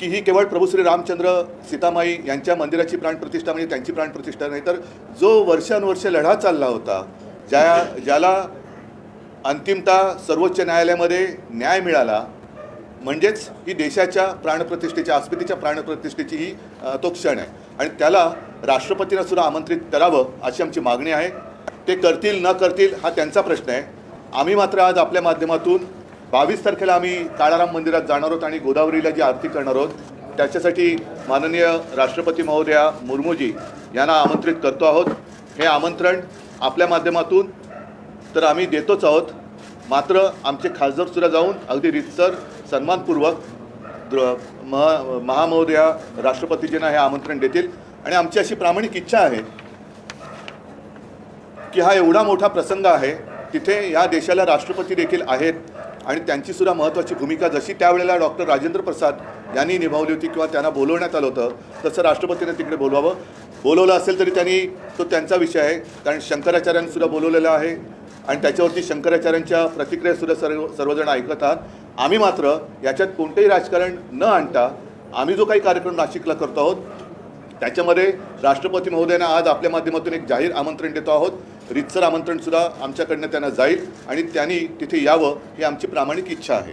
की ही केवळ प्रभू श्री रामचंद्र सीतामाई यांच्या मंदिराची प्राणप्रतिष्ठा म्हणजे त्यांची प्राणप्रतिष्ठा नाही तर जो वर्षानुवर्ष लढा चालला होता ज्या ज्याला अंतिमतः सर्वोच्च न्यायालयामध्ये न्याय मिळाला म्हणजेच ही देशाच्या प्राणप्रतिष्ठेच्या अस्मितेच्या प्राणप्रतिष्ठेची ही तो क्षण आहे. आणि त्याला राष्ट्रपतींना सुद्धा आमंत्रित करावं अशी आमची मागणी आहे. ते करतील न करतील हा त्यांचा प्रश्न आहे. आम्ही मात्र आज आपल्या माध्यमातून बावीस तारखेला आम्ही काळाराम मंदिरात जाणार आहोत आणि गोदावरीला जी आरती करणार आहोत त्याच्यासाठी माननीय राष्ट्रपती महोदया मुर्मूजी यांना आमंत्रित करतो आहोत. हे आमंत्रण आपल्या माध्यमातून तर आम्ही देतोच आहोत. मात्र आमचे खासदारसुद्धा जाऊन अगदी रितसर सन्मानपूर्वक द्र महा महामहोदया राष्ट्रपतीजींना हे आमंत्रण देतील. आणि आमची अशी प्रामाणिक इच्छा आहे की हा एवढा मोठा प्रसंग आहे तिथे या देशाला राष्ट्रपती देखील आहेत. आणि त्यांची सुद्धा महत्त्वाची भूमिका जशी त्यावेळेला डॉक्टर राजेंद्र प्रसाद यांनी निभावली होती किंवा त्यांना बोलवण्यात आलं होतं तसं राष्ट्रपतीने तिकडे बोलवावं. बोलवलं असेल तरी त्यांनी तो त्यांचा विषय आहे कारण शंकराचार्यांनीसुद्धा बोलवलेला आहे आणि त्याच्यावरती शंकराचार्यांच्या प्रतिक्रियासुद्धा सर्व सर्वजण ऐकत आहात. आम्ही मात्र याच्यात कोणतंही राजकारण न आणता आम्ही जो काही कार्यक्रम नाशिकला करतो आहोत त्याच्यामध्ये राष्ट्रपती महोदयांना आज आपल्या माध्यमातून एक जाहीर आमंत्रण देतो आहोत. रितसर आमंत्रणसुद्धा आमच्याकडनं त्यांना जाईल आणि त्यांनी तिथे यावं ही आमची प्रामाणिक इच्छा आहे.